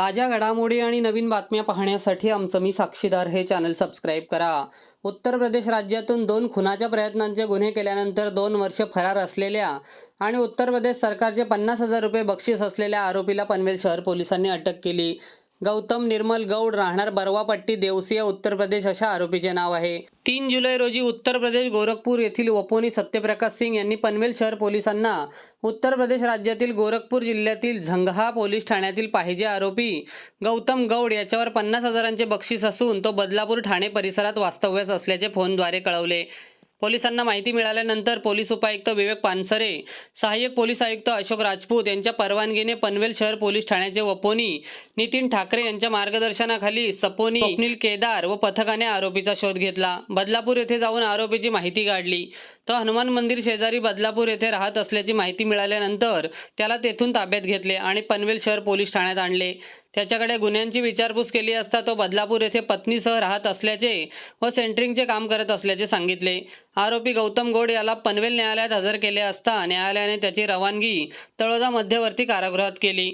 ताज्या घडामोडी आणि नवीन बातम्या पाहण्यासाठी आमचं मी साक्षीदार हे चॅनल सबस्क्राईब करा. उत्तर प्रदेश राज्यातून दोन खुनाच्या प्रयत्नांचे गुन्हे केल्यानंतर दोन वर्ष फरार असलेल्या आणि उत्तर प्रदेश सरकारचे पन्नास हजार रुपये बक्षीस असलेल्या आरोपीला पनवेल शहर पोलिसांनी अटक केली. गौतम निर्मल गौड राहणार बरवापट्टी देवसिया उत्तर प्रदेश अशा आरोपीचे नाव आहे. तीन जुलै रोजी उत्तर प्रदेश गोरखपूर येथील वपोनी सत्यप्रकाश सिंग यांनी पनवेल शहर पोलिसांना उत्तर प्रदेश राज्यातील गोरखपूर जिल्ह्यातील झंगहा पोलीस ठाण्यातील पाहिजे आरोपी गौतम गौड याच्यावर पन्नास हजारांचे बक्षीस असून तो बदलापूर ठाणे परिसरात वास्तव्यास असल्याचे फोनद्वारे कळवले. पोलिसांना माहिती मिळाल्यानंतर पोलीस उपायुक्त विवेक पानसरे सहाय्यक पोलीस आयुक्त अशोक राजपूत यांच्या परवानगीने पनवेल शहर पोलीस ठाण्याचे वपोनी नितीन ठाकरे यांच्या मार्गदर्शनाखाली सपोनी स्वप्नील केदार व पथकाने आरोपीचा शोध घेतला. बदलापूर येथे जाऊन आरोपीची माहिती काढली. तो हनुमान मंदिर शेजारी बदलापूर येथे राहत असल्याची माहिती मिळाल्यानंतर त्याला तेथून ताब्यात घेतले आणि पनवेल शहर पोलीस ठाण्यात आणले. त्याच्याकडे गुन्ह्यांची विचारपूस केली असता तो बदलापूर येथे पत्नीसह राहत असल्याचे व सेंटरिंगचे काम करत असल्याचे सांगितले. आरोपी गौतम गोड याला पनवेल न्यायालयात हजर केले असता न्यायालयाने त्याची रवानगी तळोदा मध्यवर्ती कारागृहात केली.